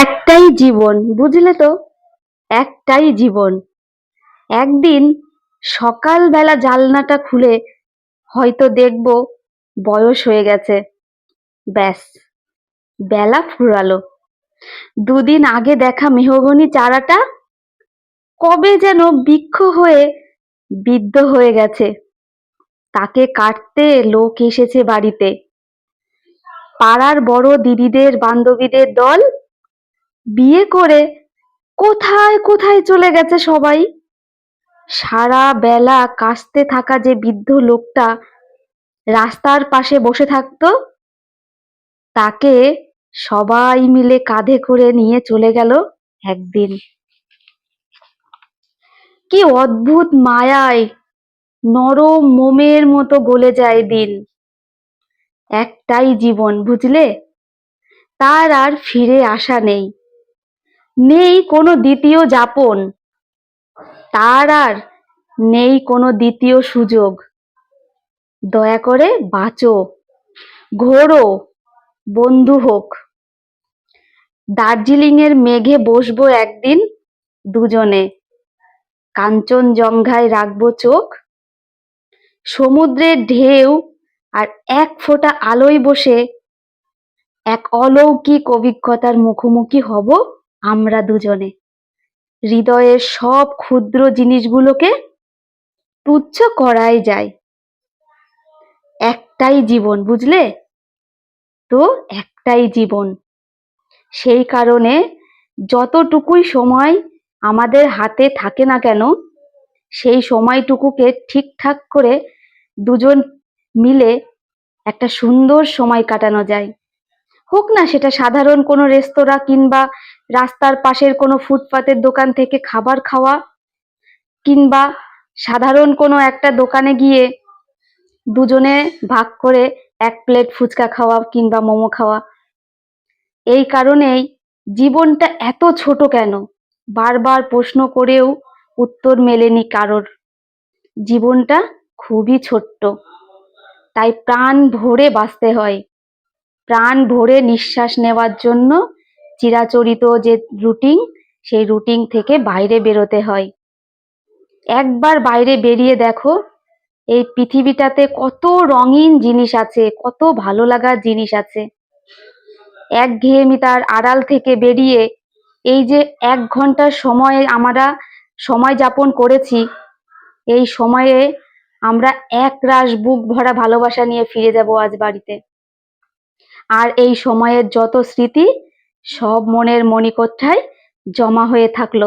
একটাই জীবন, বুঝলে তো? একটাই জীবন। একদিন সকালবেলা জানলাটা খুলে হয়তো দেখব বয়স হয়ে গেছে। ব্যাস, বেলা ফুরালো। দুদিন আগে দেখা মেহগনি চারাটা কবে যেন বৃক্ষ হয়ে বৃদ্ধ হয়ে গেছে। তাকে কাটতে লোক এসেছে বাড়িতে। পাড়ার বড় দিদিদের, বান্ধবীদের দল বিয়ে করে কোথায় কোথায় চলে গেছে সবাই? সারা বেলা কাশতে থাকা যে বৃদ্ধ লোকটা রাস্তার পাশে বসে থাকতো, তাকে সবাই মিলে কাঁধে করে নিয়ে চলে গেল একদিন। কি অদ্ভুত মায়ায় নরম মোমের মতো গলে যায় দিন। একটাই জীবন, বুঝলে? তার আর ফিরে আসা নেই। নেই কোনো দ্বিতীয় যাপন। তার আর নেই কোনো দ্বিতীয় সুযোগ। দয়া করে বাঁচো, ঘোরো, বন্ধু হোক। দার্জিলিং এর মেঘে বসবো একদিন দুজনে। কাঞ্চনজঙ্ঘায় রাখব চোখ। সমুদ্রের ঢেউ আর এক ফোঁটা আলোয় বসে এক অলৌকিক অভিজ্ঞতার মুখোমুখি হব আমরা দুজনে। হৃদয়ের সব ক্ষুদ্র জিনিসগুলোকে তুচ্ছ করাই যায়। একটাই জীবন, বুঝলে? তো একটাই জীবন। সেই কারণে যতটুকুই সময় আমাদের হাতে থাকে না কেন, সেই সময়টুকুকে ঠিকঠাক করে দুজন মিলে একটা সুন্দর সময় কাটানো যায়। হোক না, সেটা সাধারণ কোনো রেস্তোরাঁ কিংবা রাস্তার পাশের কোনো ফুটপাতের দোকান থেকে খাবার খাওয়া কিংবা সাধারণ কোনো একটা দোকানে গিয়ে দুজনে ভাগ করে এক প্লেট ফুচকা খাওয়া কিংবা মোমো খাওয়া। এই কারণেই জীবনটা এত ছোট কেন? বারবার প্রশ্ন করেও উত্তর মেলেনি কারোর। জীবনটা খুবই ছোট্ট, তাই প্রাণ ভরে বাঁচতে হয়। প্রাণ ভরে নিঃশ্বাস নেওয়ার জন্য চিরাচরিত যে রুটিন, সেই রুটিন থেকে বাইরে বেরোতে হয়। একবার বাইরে বেরিয়ে দেখো, এই পৃথিবীটাতে কত রঙিন জিনিস আছে, কত ভালো লাগার জিনিস আছে। একঘেয়েমিতার আড়াল থেকে বেরিয়ে এই যে এক ঘণ্টার সময় আমরা সময় যাপন করেছি, এই সময়ে আমরা এক রাশ বুক ভরা ভালোবাসা নিয়ে ফিরে যাব আজ বাড়িতে। আর এই সময়ের যত স্মৃতি সব মনের মণিকোঠায় জমা হয়ে থাকল।